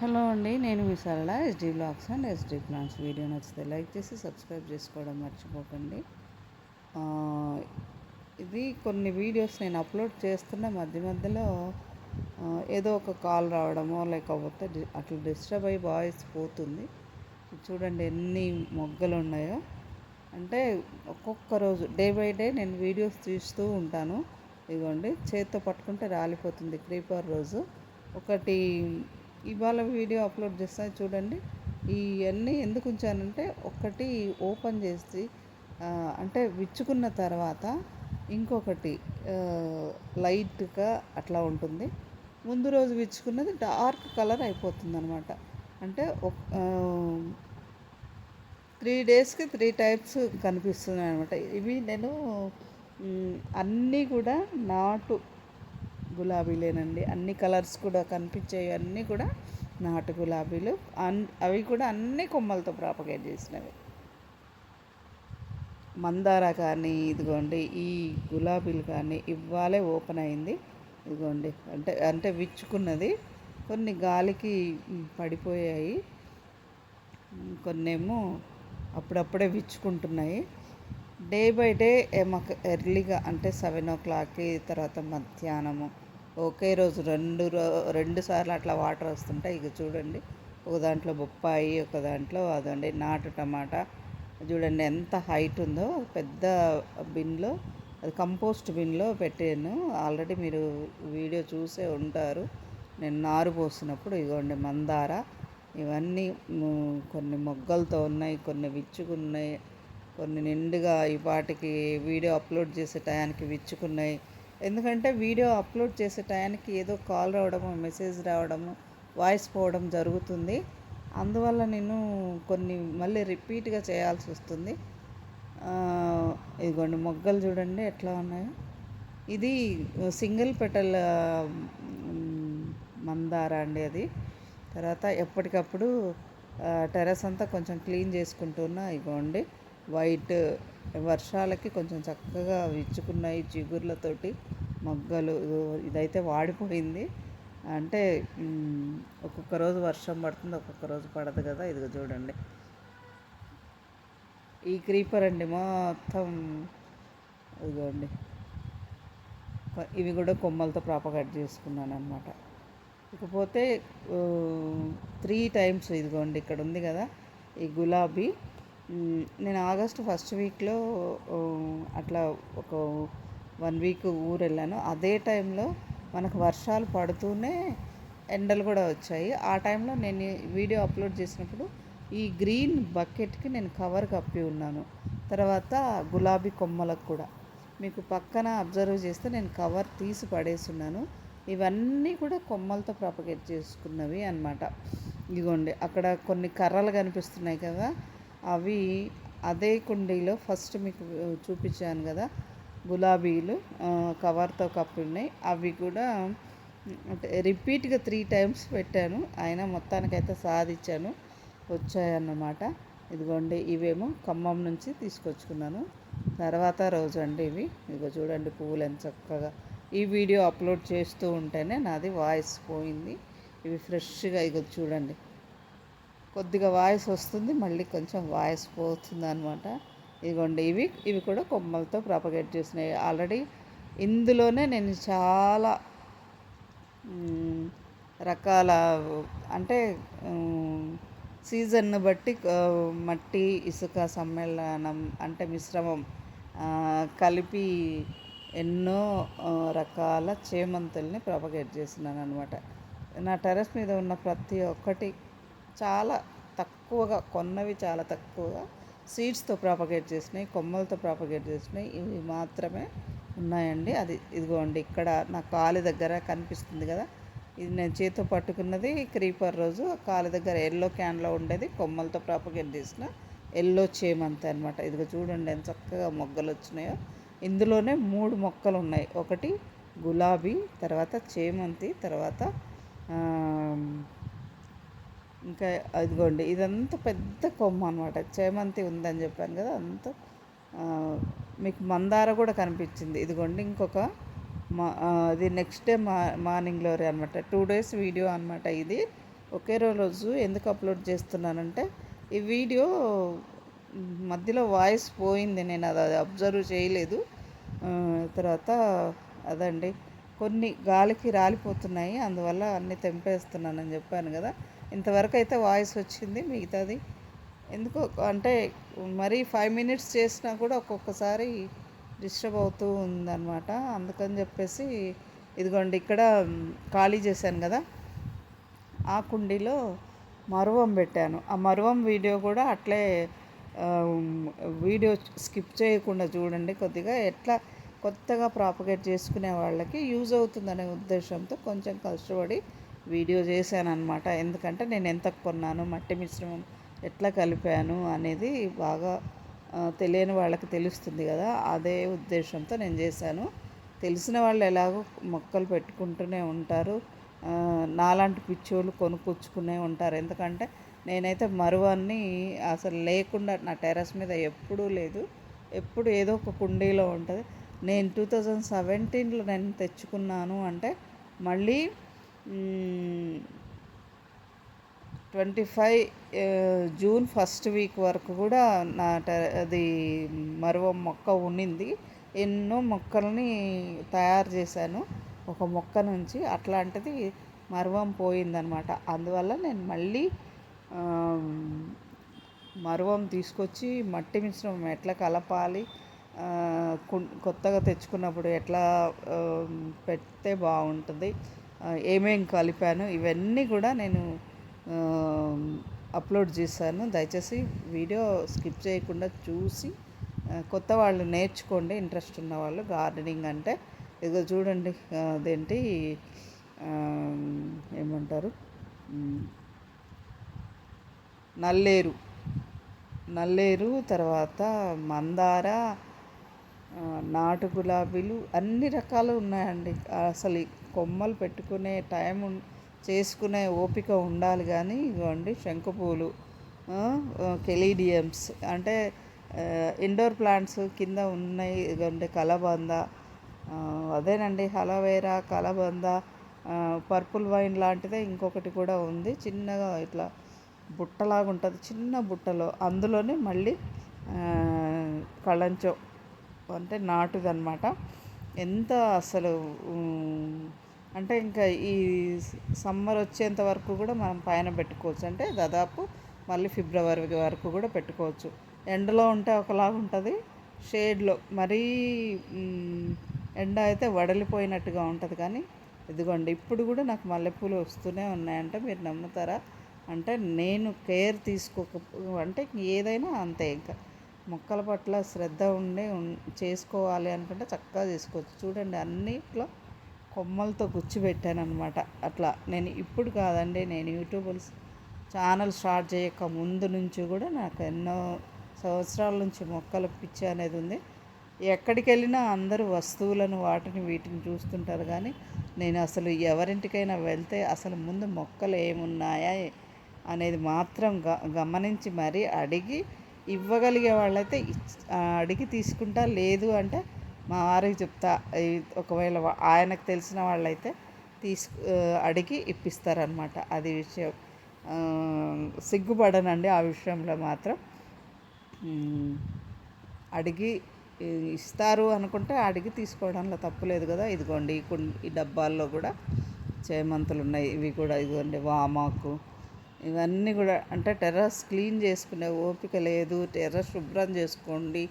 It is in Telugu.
హలో అండి నేను మీ Sarala SD blogs and SD plans video నచ్చితే లైక్ చేసి సబ్స్క్రైబ్ చేసుకోవడం మర్చిపోకండి. ఇది కొన్ని వీడియోస్ నేను అప్లోడ్ చేస్తున్న మధ్య మధ్యలో ఏదో ఒక కాల్ రావడమో లేకపోతే అట్లా డిస్టర్బ్ అయ్యి వాయిస్ పోతుంది. చూడండి ఎన్ని మొగ్గలు ఉన్నాయో. అంటే ఒక్కొక్క రోజు డే బై డే నేను వీడియోస్ తీస్తూ ఉంటాను. ఇదిగోండి చేత్తో పట్టుకుంటే రాలిపోతుంది క్రీపర్ రోజు. ఒకటి ఇవాళ వీడియో అప్లోడ్ చేస్తాను చూడండి. ఇవన్నీ ఎందుకు ఉంచానంటే ఒకటి ఓపెన్ చేసి అంటే విచ్చుకున్న తర్వాత ఇంకొకటి లైట్గా అట్లా ఉంటుంది. ముందు రోజు విచ్చుకున్నది డార్క్ కలర్ అయిపోతుంది అనమాట అంటే త్రీ డేస్కి త్రీ టైప్స్ కనిపిస్తున్నాయి అనమాట ఇవి నేను అన్నీ కూడా నాటు గులాబీలేనండి. అన్ని కలర్స్ కూడా కనిపించేవి అన్నీ కూడా నాటు గులాబీలు. అన్ అవి కూడా అన్ని కొమ్మలతో ప్రాపగేట్ చేసినవి. మందార కానీ ఇదిగోండి ఈ గులాబీలు కానీ ఇవ్వాలే ఓపెన్ అయింది. ఇదిగోండి అంటే అంటే విచ్చుకున్నది. కొన్ని గాలికి పడిపోయాయి. కొన్నేమో అప్పుడప్పుడే విచ్చుకుంటున్నాయి. డే బై డే మాకు ఎర్లీగా అంటే సెవెన్ ఓ క్లాక్కి తర్వాత మధ్యాహ్నము ఒకే రోజు రెండు రో రెండు సార్లు అట్లా వాటర్ వస్తుంటాయి. ఇక చూడండి ఒక దాంట్లో బొప్పాయి ఒక దాంట్లో అదండి నాటు టమాటా. చూడండి ఎంత హైట్ ఉందో పెద్ద బిన్లో అది కంపోస్ట్ బిన్లో పెట్టాను. ఆల్రెడీ మీరు వీడియో చూసే ఉంటారు. నేను నారు పోసినప్పుడు ఇదిగోండి మందార ఇవన్నీ కొన్ని మొగ్గలతో ఉన్నాయి కొన్ని విచ్చుకున్నాయి కొన్ని నిండుగా ఈ పాటికి వీడియో అప్లోడ్ చేసే టయానికి విచ్చుకున్నాయి. ఎందుకంటే వీడియో అప్లోడ్ చేసే టయానికి ఏదో కాల్ రావడము మెసేజ్ రావడము వాయిస్ పోవడం జరుగుతుంది. అందువల్ల నేను కొన్ని మళ్ళీ రిపీట్గా చేయాల్సి వస్తుంది. ఇదిగోండి మొగ్గలు చూడండి ఎట్లా ఉన్నాయో. ఇది సింగిల్ పెటల్ మందార అండి అది. తర్వాత ఎప్పటికప్పుడు ఆ, టెర్రస్ అంతా కొంచెం క్లీన్ చేసుకుంటున్నా ఇగోండి. వైట్ వర్షాలకి కొంచెం చక్కగా విచ్చుకున్నాయి చిగుర్లతోటి మొగ్గలు. ఇదైతే వాడిపోయింది. అంటే ఒక్కొక్క రోజు వర్షం పడుతుంది ఒక్కొక్క రోజు పడదు కదా. ఇదిగో చూడండి. ఈ క్రీపర్ అండి మొత్తం. ఇదిగోండి. ఇవి కూడా కొమ్మలతో ప్రాపగేట్ చేసుకున్నాను అనమాట ఇకపోతే త్రీ టైమ్స్ ఇదిగోండి ఇక్కడ ఉంది కదా. ఈ గులాబీ నేను ఆగస్టు ఫస్ట్ వీక్లో అట్లా ఒక వన్ వీక్ ఊరు వెళ్ళాను. అదే టైంలో మనకు వర్షాలు పడుతూనే ఎండలు కూడా వచ్చాయి. ఆ టైంలో నేను వీడియో అప్లోడ్ చేసినప్పుడు ఈ గ్రీన్ బకెట్కి నేను కవర్ కప్పి ఉన్నాను. తర్వాత గులాబీ కొమ్మలకు కూడా. మీకు పక్కన అబ్జర్వ్ చేస్తే నేను కవర్ తీసి పడేస్తున్నాను ఇవన్నీ కూడా కొమ్మలతో ప్రాపగేట్ చేసుకున్నవి అన్నమాట. ఇదిగోండి అక్కడ కొన్ని కర్రలు కనిపిస్తున్నాయి కదా అవి అదే కుండీలో ఫస్ట్ మీకు చూపించాను కదా గులాబీలు కవర్తో కప్పి ఉన్నాయి అవి కూడా అంటే రిపీట్గా త్రీ టైమ్స్ పెట్టాను. అయినా మొత్తానికైతే సాధించాను. వచ్చాయన్నమాట. ఇదిగోండి ఇవేమో ఖమ్మం నుంచి తీసుకొచ్చుకున్నాను. తర్వాత రోజు అండి ఇవి. ఇదిగో చూడండి పువ్వులు ఎంత చక్కగా. ఈ వీడియో అప్లోడ్ చేస్తూ ఉంటేనే నాది వాయిస్ పోయింది. ఇవి ఫ్రెష్గా ఇగో చూడండి. కొద్దిగా వాయిస్ వస్తుంది మళ్ళీ కొంచెం వాయిస్ పోతుంది అనమాట ఇదిగోండి ఇవి ఇవి కూడా కొమ్మలతో ప్రాపగేట్ చేసినాయి ఆల్రెడీ ఇందులోనే నేను చాలా రకాల అంటే సీజన్ను బట్టి మట్టి ఇసుక సమ్మేళనం అంటే మిశ్రమం కలిపి ఎన్నో రకాల చేమంతుల్ని ప్రాపగేట్ చేసినాను అనమాట నా టెర్రస్ మీద ఉన్న ప్రతి ఒక్కటి చాలా తక్కువగా కొన్నవి చాలా తక్కువగా సీడ్స్తో ప్రాపగేట్ చేసినాయి కొమ్మలతో ప్రాపగేట్ చేసినాయి. ఇవి మాత్రమే ఉన్నాయండి. అది ఇదిగోండి ఇక్కడ నా కాలు దగ్గర కనిపిస్తుంది కదా ఇది నేను చేతితో పట్టుకున్నది క్రీపర్ రోజు. కాలు దగ్గర ఎల్లో క్యాన్లో ఉండేది కొమ్మలతో ప్రాపగేట్ చేసిన ఎల్లో చేమంతి అనమాట ఇదిగో చూడండి ఎంత చక్కగా మొగ్గలు వచ్చినాయో. ఇందులోనే మూడు మొక్కలు ఉన్నాయి. ఒకటి గులాబీ తర్వాత చేమంతి తర్వాత ఇంకా అదిగోండి ఇదంతా పెద్ద కొమ్మ అనమాట చేమంతి ఉందని చెప్పాను కదా అంత మీకు మందార కూడా కనిపించింది. ఇదిగోండి ఇంకొక మా అది నెక్స్ట్ డే మా మార్నింగ్లో అనమాట టూ డేస్ వీడియో అనమాట ఇది. ఒకే రోజు ఎందుకు అప్లోడ్ చేస్తున్నానంటే ఈ వీడియో మధ్యలో వాయిస్ పోయింది నేను అది అబ్జర్వ్ చేయలేదు. తర్వాత అదండి కొన్ని గాలికి రాలిపోతున్నాయి అందువల్ల అన్నీ తెంపేస్తున్నానని చెప్పాను కదా. ఇంతవరకు అయితే వాయిస్ వచ్చింది మిగతాది ఎందుకు అంటే మరీ ఫైవ్ మినిట్స్ చేసినా కూడా ఒక్కొక్కసారి డిస్టర్బ్ అవుతూ ఉందన్నమాట. అందుకని చెప్పేసి ఇదిగోండి ఇక్కడ ఖాళీ చేశాను కదా ఆ కుండీలో మరువం పెట్టాను. ఆ మరువం వీడియో కూడా అట్లే వీడియో స్కిప్ చేయకుండా చూడండి కొద్దిగా. ఎట్లా కొత్తగా ప్రాపగేట్ చేసుకునే వాళ్ళకి యూజ్ అవుతుందనే ఉద్దేశంతో కొంచెం కష్టపడి వీడియో చేశాను అనమాట ఎందుకంటే నేను ఎంత కొన్నాను మట్టి మిశ్రమం ఎట్లా కలిపాను అనేది బాగా తెలియని వాళ్ళకి తెలుస్తుంది కదా. అదే ఉద్దేశంతో నేను చేశాను. తెలిసిన వాళ్ళు ఎలాగో మొక్కలు పెట్టుకుంటూనే ఉంటారు. నాలాంటి పిచ్చోళ్ళు కొనుక్కొచ్చుకునే ఉంటారు. ఎందుకంటే నేనైతే మరువాన్ని అసలు లేకుండా నా టెర్రస్ మీద ఎప్పుడూ లేదు. ఎప్పుడు ఏదో ఒక కుండీలో ఉంటుంది. నేను టూ థౌజండ్ సెవెంటీన్లో నేను తెచ్చుకున్నాను అంటే మళ్ళీ twenty five June first week వరకు కూడా నా అది మరువ మొక్క ఉండింది ఎన్నో మొక్కల్ని తయారు చేశాను. ఒక మొక్క నుంచి అట్లాంటిది మరువం పోయిందనమాట. అందువల్ల నేను మళ్ళీ మరువం తీసుకొచ్చి మట్టి మిశ్రమం ఎట్లా కలపాలి కొత్తగా తెచ్చుకున్నప్పుడు ఎట్లా పెడితే బాగుంటుంది. ఏమేం కలిపాను ఇవన్నీ కూడా నేను అప్లోడ్ చేశాను. దయచేసి వీడియో స్కిప్ చేయకుండా చూసి కొత్త వాళ్ళు నేర్చుకోండి. ఇంట్రెస్ట్ ఉన్న వాళ్ళు గార్డెనింగ్ అంటే ఇదిగో చూడండి అదేంటి ఏమంటారు నల్లేరు. నల్లేరు తర్వాత మందార నాటు గులాబీలు అన్ని రకాలు ఉన్నాయండి. అసలు కొమ్మలు పెట్టుకునే టైం చేసుకునే ఓపిక ఉండాలి కానీ ఇవ్వండి శంఖపూలు కెలీడియమ్స్ అంటే ఇండోర్ ప్లాంట్స్ కింద ఉన్నాయి ఇదిగోండి కలబంద అదేనండి హలవేరా కలబంద పర్పుల్ వైన్ లాంటిదే ఇంకొకటి కూడా ఉంది. చిన్నగా ఇట్లా బుట్టలాగా ఉంటుంది చిన్న బుట్టలో అందులోనే మళ్ళీ కళంచో అంటే నాటుదన్నమాట. ఎంత అసలు అంటే ఇంకా ఈ సమ్మర్ వచ్చేంత వరకు కూడా మనం పైన పెట్టుకోవచ్చు. అంటే దాదాపు మళ్ళీ ఫిబ్రవరి వరకు కూడా పెట్టుకోవచ్చు. ఎండలో ఉంటే ఒకలాగా ఉంటుంది. షేడ్లో మరీ ఎండ అయితే వడలిపోయినట్టుగా ఉంటుంది కానీ ఇదిగోండి ఇప్పుడు కూడా నాకు మల్లెపూలు వస్తూనే ఉన్నాయంటే మీరు నమ్ముతారా? అంటే నేను కేర్ తీసుకోక అంటే ఏదైనా అంతే ఇంకా. మొక్కల పట్ల శ్రద్ధ ఉండి చేసుకోవాలి అనుకుంటే చక్కగా చేసుకోవచ్చు. చూడండి అన్నిట్లో కొమ్మలతో గుచ్చిపెట్టాను అనమాట అట్లా నేను ఇప్పుడు కాదండి నేను యూట్యూబ్ ఛానల్ స్టార్ట్ చేయక ముందు నుంచి కూడా నాకు ఎన్నో సంవత్సరాల నుంచి మొక్కల పిచ్చి అనేది ఉంది. ఎక్కడికి వెళ్ళినా అందరూ వస్తువులను వాటిని వీటిని చూస్తుంటారు కానీ నేను అసలు ఎవరింటికైనా వెళ్తే అసలు ముందు మొక్కలు ఏమున్నాయా అనేది మాత్రం గ గమనించి మరీ అడిగి ఇవ్వగలిగే వాళ్ళైతే అడిగి తీసుకుంటా. లేదు అంటే మా వారికి చెప్తా. ఒకవేళ ఆయనకు తెలిసిన వాళ్ళైతే తీసుకు అడిగి ఇప్పిస్తారనమాట అది విషయం. సిగ్గుపడనండి ఆ విషయంలో మాత్రం. అడిగి ఇస్తారు అనుకుంటే అడిగి తీసుకోవడంలో తప్పులేదు కదా. ఇదిగోండి ఈ డబ్బాల్లో కూడా చేమంతులు ఉన్నాయి ఇవి కూడా ఇదిగోండి వామాకు ఇవన్నీ కూడా అంటే టెర్రస్ క్లీన్ చేసుకునే ఓపిక లేదు టెర్రస్ శుభ్రం చేసుకోండి